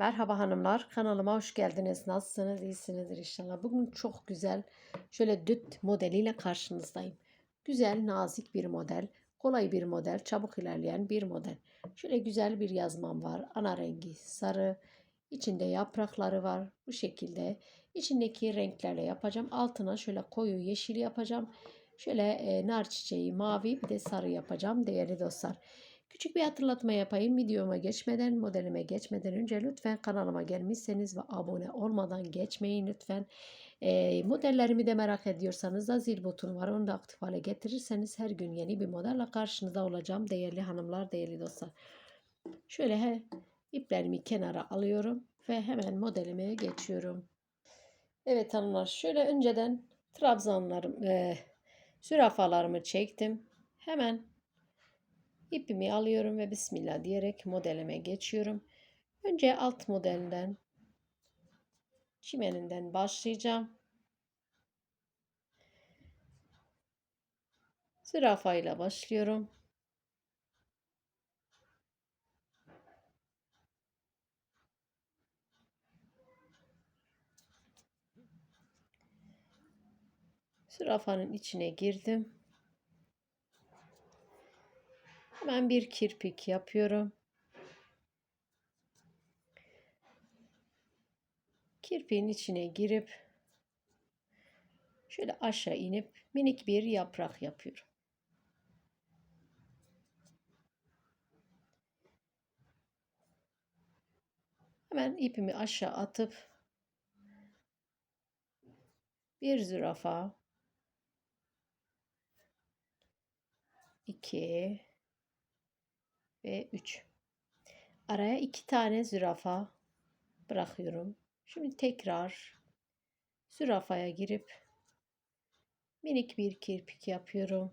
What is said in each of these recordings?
Merhaba hanımlar, kanalıma hoş geldiniz. Nasılsınız? İyisinizdir inşallah. Bugün çok güzel, şöyle düt modeliyle karşınızdayım. Güzel, nazik bir model, kolay bir model, çabuk ilerleyen bir model. Şöyle güzel bir yazmam var. Ana rengi sarı, içinde yaprakları var. Bu şekilde içindeki renklerle yapacağım. Altına şöyle koyu yeşil yapacağım. Şöyle e, nar çiçeği mavi bir de sarı yapacağım değerli dostlar. Küçük bir hatırlatma yapayım. Videoma geçmeden, modelime geçmeden önce lütfen kanalıma gelmişseniz ve abone olmadan geçmeyin lütfen. E, modellerimi de merak ediyorsanız da zil butonu var. Onu da aktif hale getirirseniz her gün yeni bir modelle karşınızda olacağım. Değerli hanımlar, değerli dostlar. Şöyle he, iplerimi kenara alıyorum ve hemen modelime geçiyorum. Evet hanımlar şöyle önceden trabzanlarım, e, zürafalarımı çektim. Hemen İpimi alıyorum ve Bismillah diyerek modelime geçiyorum. Önce alt modelinden çimeninden başlayacağım. Zürafa ile başlıyorum. Zürafanın içine girdim. Hemen bir kirpik yapıyorum. Kirpiğin içine girip şöyle aşağı inip minik bir yaprak yapıyorum. Hemen ipimi aşağı atıp bir zürafa 2 ve 3. Araya iki tane zürafa bırakıyorum. Şimdi tekrar zürafaya girip minik bir kirpik yapıyorum.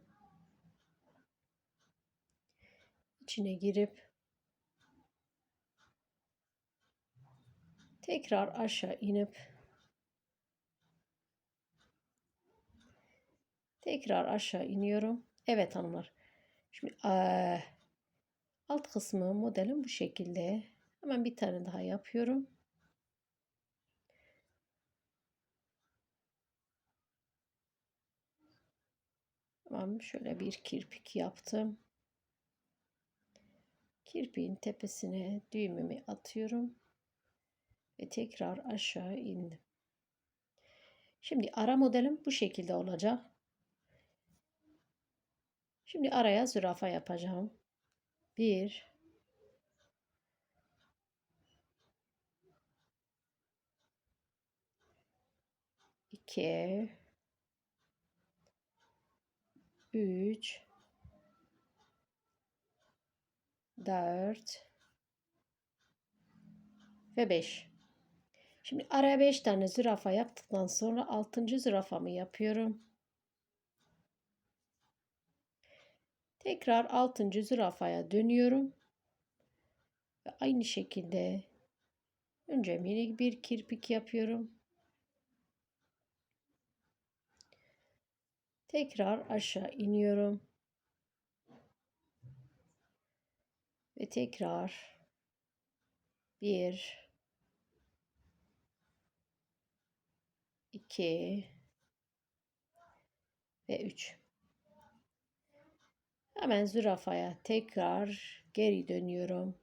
İçine girip tekrar aşağı inip tekrar aşağı iniyorum. Evet hanımlar. Şimdi ee, Alt kısmı modelim bu şekilde. Hemen bir tane daha yapıyorum. Tamam şöyle bir kirpik yaptım. Kirpiğin tepesine düğümümü atıyorum. Ve tekrar aşağı indim. Şimdi ara modelim bu şekilde olacak. Şimdi araya zürafa yapacağım bir iki üç dört ve beş. Şimdi araya beş tane zürafa yaptıktan sonra altıncı zürafamı yapıyorum. Tekrar 6. zürafaya dönüyorum. Ve aynı şekilde önce minik bir kirpik yapıyorum. Tekrar aşağı iniyorum. Ve tekrar bir iki ve üç. Hemen zürafaya tekrar geri dönüyorum.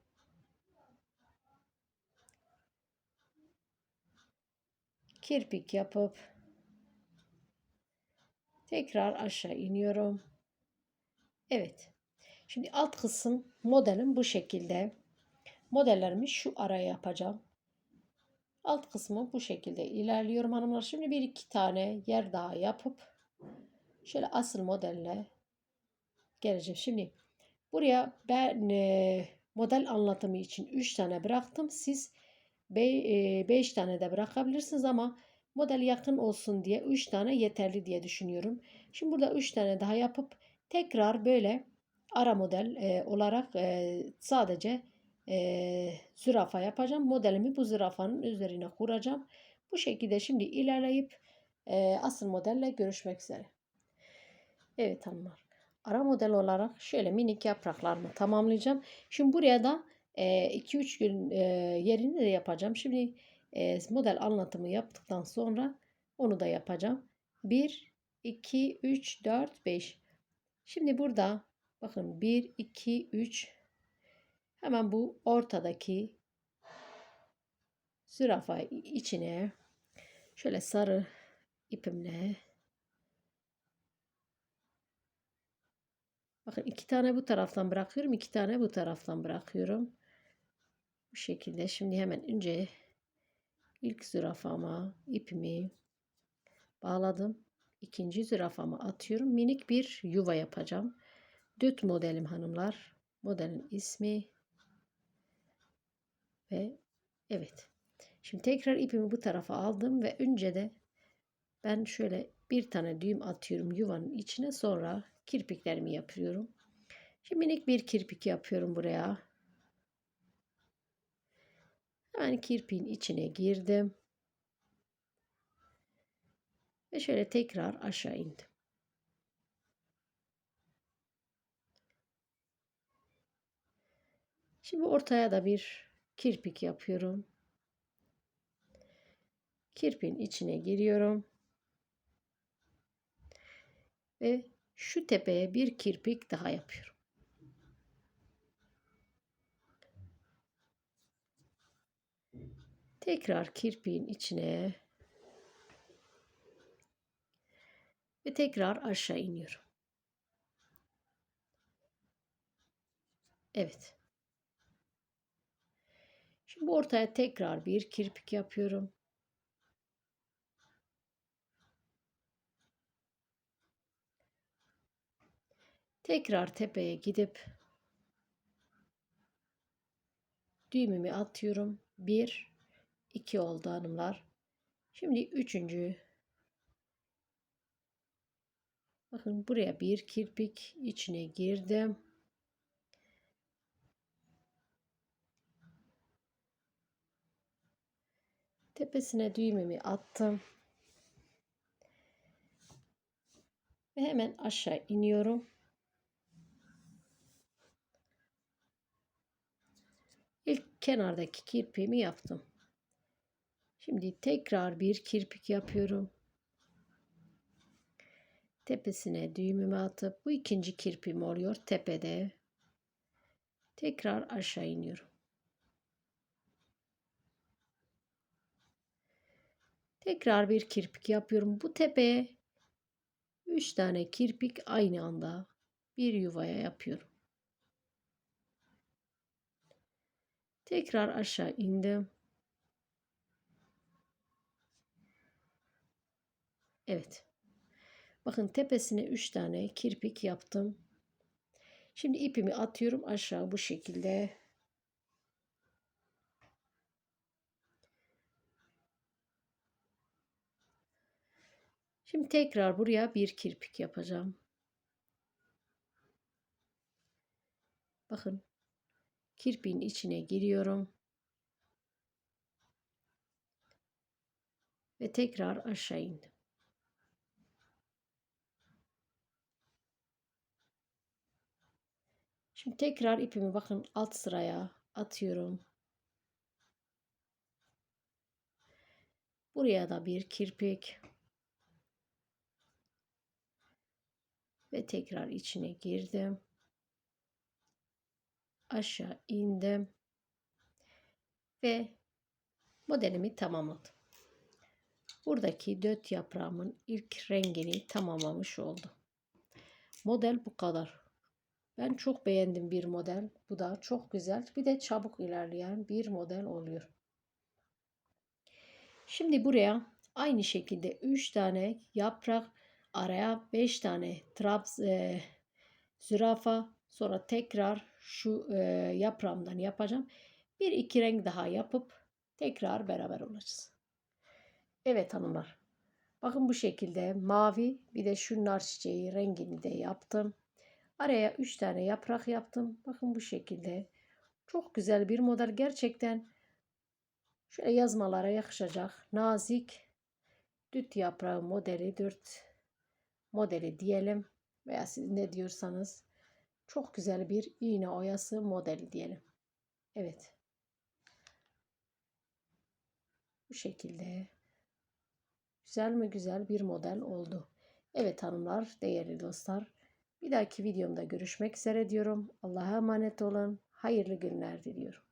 Kirpik yapıp tekrar aşağı iniyorum. Evet. Şimdi alt kısım modelim bu şekilde. Modellerimi şu araya yapacağım. Alt kısmı bu şekilde ilerliyorum hanımlar. Şimdi bir iki tane yer daha yapıp şöyle asıl modelle geleceğim. Şimdi buraya ben e, model anlatımı için 3 tane bıraktım. Siz 5 e, tane de bırakabilirsiniz ama model yakın olsun diye 3 tane yeterli diye düşünüyorum. Şimdi burada 3 tane daha yapıp tekrar böyle ara model e, olarak e, sadece e, zürafa yapacağım. Modelimi bu zürafanın üzerine kuracağım. Bu şekilde şimdi ilerleyip e, asıl modelle görüşmek üzere. Evet hanımlar ara model olarak şöyle minik yapraklarımı tamamlayacağım. Şimdi buraya da 2-3 gün e, yerini de yapacağım. Şimdi e, model anlatımı yaptıktan sonra onu da yapacağım. 1, 2, 3, 4, 5. Şimdi burada bakın 1, 2, 3 hemen bu ortadaki zürafa içine şöyle sarı ipimle bakın iki tane bu taraftan bırakıyorum iki tane bu taraftan bırakıyorum. Bu şekilde. Şimdi hemen önce ilk zürafama ipimi bağladım. İkinci zürafama atıyorum. Minik bir yuva yapacağım. Düt modelim hanımlar. Modelin ismi ve evet. Şimdi tekrar ipimi bu tarafa aldım ve önce de ben şöyle bir tane düğüm atıyorum yuvanın içine. Sonra kirpiklerimi yapıyorum. Şimdi minik bir kirpik yapıyorum buraya. Hemen kirpiğin içine girdim. Ve şöyle tekrar aşağı indim. Şimdi ortaya da bir kirpik yapıyorum. Kirpiğin içine giriyorum. Ve şu tepeye bir kirpik daha yapıyorum. Tekrar kirpiğin içine ve tekrar aşağı iniyorum. Evet. Şimdi ortaya tekrar bir kirpik yapıyorum. Tekrar tepeye gidip düğümümü atıyorum. 1 2 oldu hanımlar. Şimdi üçüncü Bakın buraya bir kirpik içine girdim. Tepesine düğümümü attım. Ve hemen aşağı iniyorum. İlk kenardaki kirpiğimi yaptım. Şimdi tekrar bir kirpik yapıyorum. Tepesine düğümümü atıp bu ikinci kirpiğim oluyor tepede. Tekrar aşağı iniyorum. Tekrar bir kirpik yapıyorum. Bu tepeye 3 tane kirpik aynı anda bir yuvaya yapıyorum. Tekrar aşağı indim. Evet. Bakın tepesine 3 tane kirpik yaptım. Şimdi ipimi atıyorum aşağı bu şekilde. Şimdi tekrar buraya bir kirpik yapacağım. Bakın kirpiğin içine giriyorum. Ve tekrar aşağı indim. Şimdi tekrar ipimi bakın alt sıraya atıyorum. Buraya da bir kirpik. Ve tekrar içine girdim aşağı indim ve modelimi tamamladım. Buradaki dört yaprağımın ilk rengini tamamlamış oldum. Model bu kadar. Ben çok beğendim bir model. Bu da çok güzel. Bir de çabuk ilerleyen bir model oluyor. Şimdi buraya aynı şekilde 3 tane yaprak araya 5 tane trabz e, zürafa sonra tekrar şu e, yaprağımdan yapacağım. Bir iki renk daha yapıp tekrar beraber olacağız. Evet hanımlar. Bakın bu şekilde mavi bir de şu nar çiçeği rengini de yaptım. Araya 3 tane yaprak yaptım. Bakın bu şekilde. Çok güzel bir model. Gerçekten şöyle yazmalara yakışacak. Nazik düt yaprağı modeli, dürt modeli diyelim. Veya siz ne diyorsanız çok güzel bir iğne oyası modeli diyelim. Evet. Bu şekilde. Güzel mi güzel bir model oldu. Evet hanımlar, değerli dostlar. Bir dahaki videomda görüşmek üzere diyorum. Allah'a emanet olun. Hayırlı günler diliyorum.